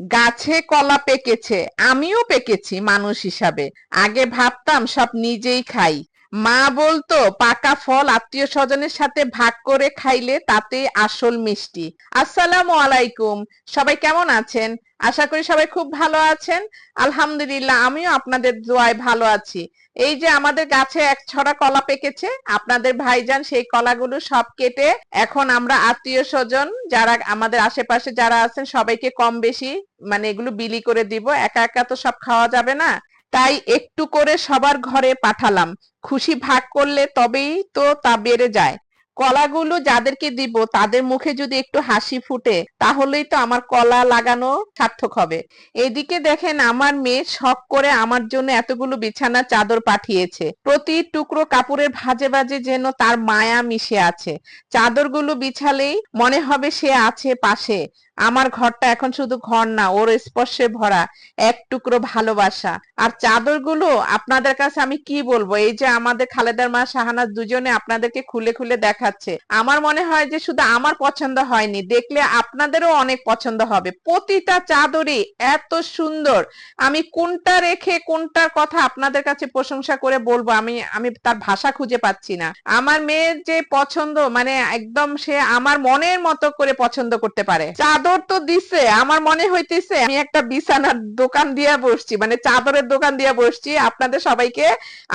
গাছে কলা পেকেছে আমিও পেকেছি মানুষ হিসাবে। আগে ভাবতাম সব নিজেই খাই। মা বলতো, পাকা ফল আত্মীয় স্বজনের সাথে ভাগ করে খাইলে তাতে আসল মিষ্টি। আসসালামু আলাইকুম। সবাই কেমন আছেন? আশা করি সবাই খুব ভালো আছেন। আলহামদুলিল্লাহ, আমিও আপনাদের দোয়ায় ভালো আছি। এই যে আমাদের গাছে এক ছড়া কলা পেকেছে, আপনাদের ভাইজান সেই কলাগুলো সব কেটে এখন আমরা আত্মীয় স্বজন যারা আমাদের আশেপাশে যারা আছেন সবাইকে কম বেশি মানে এগুলো বিলি করে দিব। একা একা তো সব খাওয়া যাবে না। তাই একটু করে সবার ঘরে পাঠালাম। খুশি ভাগ করলে তবেই তো তা বেড়ে যায়। কলাগুলো যাদেরকে দিব, তাদের মুখে যদি একটু হাসি ফুটে, তাহলেই তো আমার কলা লাগানো সার্থক হবে। এদিকে দেখেন, আমার মেয়ে শখ করে আমার জন্য এতগুলো বিছানা চাদর পাঠিয়েছে। প্রতি টুকরো কাপড়ের ভাজে ভাজে যেন তার মায়া মিশে আছে। চাদরগুলো বিছালেই মনে হবে সে আছে পাশে। আমার ঘরটা এখন শুধু ঘর না, ওর স্পর্শে ভরা এক টুকরো ভালোবাসা। আর চাদরগুলো আপনাদের কাছে আমি কি বলব? এই যে আমাদের খালেদার মা শাহানাজ দুজনে আপনাদেরকে খুলে খুলে দেখাচ্ছে। আমার মনে হয় যে শুধু আমার পছন্দ হয়নি, দেখলে আপনাদেরও অনেক পছন্দ হবে। প্রতিটা চাদরই এত সুন্দর। আমি কোনটা রেখে কোনটার কথা আপনাদের কাছে প্রশংসা করে বলব, আমি আমি তার ভাষা খুঁজে পাচ্ছি না। আমার মেয়ের যে পছন্দ মানে একদম সে আমার মনের মতো করে পছন্দ করতে পারে। চাদর তো দিছে, আমার মনে হইতেছে, আমি একটা বিছানার দোকান দিয়ে বসছি মানে চাদরের দোকান দিয়ে বসছি, আপনাদের সবাইকে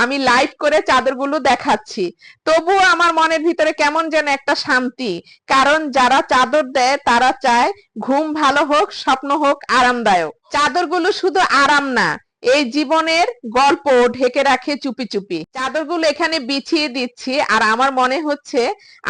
আমি লাইভ করে চাদরগুলো দেখাচ্ছি। তবুও আমার মনের ভিতরে কেমন যেন একটা শান্তি। কারণ যারা চাদর দেয়, তারা চায় ঘুম ভালো হোক, স্বপ্ন হোক, আরামদায়ক। চাদরগুলো শুধু আরাম না, এই জীবনের গল্প ঢেকে রাখে চুপি চুপি। চাদরগুলো এখানে বিছিয়ে দিচ্ছি, আর আমার মনে হচ্ছে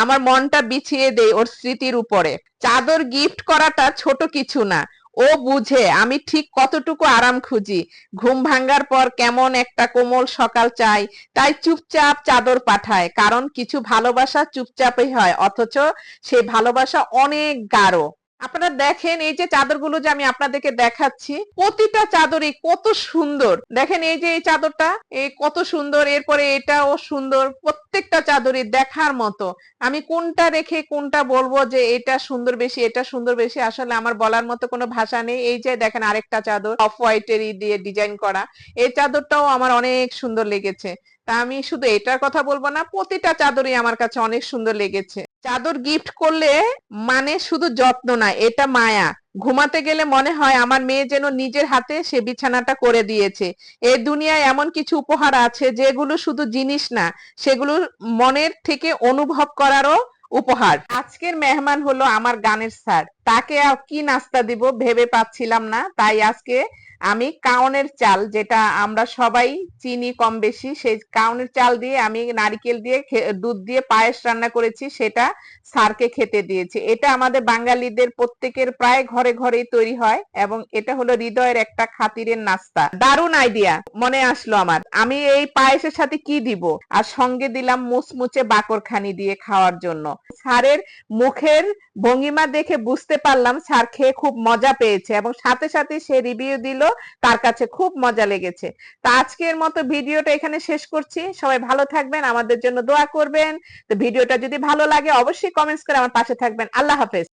আমার মনটা বিছিয়ে দেই ওর স্মৃতির উপরে। চাদর গিফট করাটা ছোট কিছু না ও বুঝে, আমি ঠিক কতটুকু আরাম খুঁজি। ঘুম ভাঙ্গার পর কেমন একটা কোমল সকাল চাই, তাই চুপচাপ চাদর পাঠায়, কারণ কিছু ভালোবাসা চুপচাপই হয়, অথচ সে ভালোবাসা অনেক গাঢ়। আপনারা দেখেন, এই যে চাদরগুলো যে আমি আপনাদেরকে দেখাচ্ছি, প্রতিটা চাদরই কত সুন্দর। দেখেন, এই যে এই চাদরটা এই কত সুন্দর, এরপরে এটাও সুন্দর, প্রত্যেকটা চাদরই দেখার মতো। আমি কোনটা রেখে কোনটা বলব যে এটা সুন্দর বেশি, এটা সুন্দর বেশি, আসলে আমার বলার মতো কোনো ভাষা নেই। এই যে দেখেন, আরেকটা চাদর, অফ হোয়াইটেরই দিয়ে ডিজাইন করা। এই চাদরটাও আমার অনেক সুন্দর লেগেছে। তা আমি শুধু এটার কথা বলব না, প্রতিটা চাদরই আমার কাছে অনেক সুন্দর লেগেছে। চাদর গিফট করলে মানে শুধু যত্ন না, এটা মায়া। ঘুমাতে গেলে মনে হয় আমার মেয়ে যেন নিজের হাতে সে বিছানাটা করে দিয়েছে। এই দুনিয়ায় এমন কিছু উপহার আছে যেগুলো শুধু জিনিস না, সেগুলো মনের থেকে অনুভব করারও উপহার। আজকের মেহমান হলো আমার গানের স্যার। তাকে আর কি নাস্তা দিব ভেবে পাচ্ছিলাম না, তাই আজকে আমি কাউনের চাল যেটা আমরা সবাই চিনি কম বেশি, সেই কাউনের চাল দিয়ে আমি নারিকেল দিয়ে দুধ দিয়ে পায়েস রান্না করেছি, সেটা স্যারকে খেতে দিয়েছি। এটা আমাদের বাঙালিদের প্রত্যেকের প্রায় ঘরে ঘরেই তৈরি হয় এবং এটা হলো হৃদয়ের একটা খাতিরের নাস্তা। দারুণ আইডিয়া মনে আসলো আমার। আমি এই পায়েসের সাথে কি দিব? আর সঙ্গে দিলাম মুচমুচে বাকরখানি দিয়ে খাওয়ার জন্য। স্যারের মুখের ভঙ্গিমা দেখে বুঝতে পারলাম স্যার খেয়ে খুব মজা পেয়েছে এবং সাথে সাথে সে রিভিউ দিল তার কাছে খুব মজা লেগেছে। তো আজকের মতো ভিডিওটা এখানে শেষ করছি। সবাই ভালো থাকবেন, আমাদের জন্য দোয়া করবেন। তো ভিডিওটা যদি ভালো লাগে, অবশ্যই কমেন্টস করে আমার পাশে থাকবেন। আল্লাহ হাফেজ।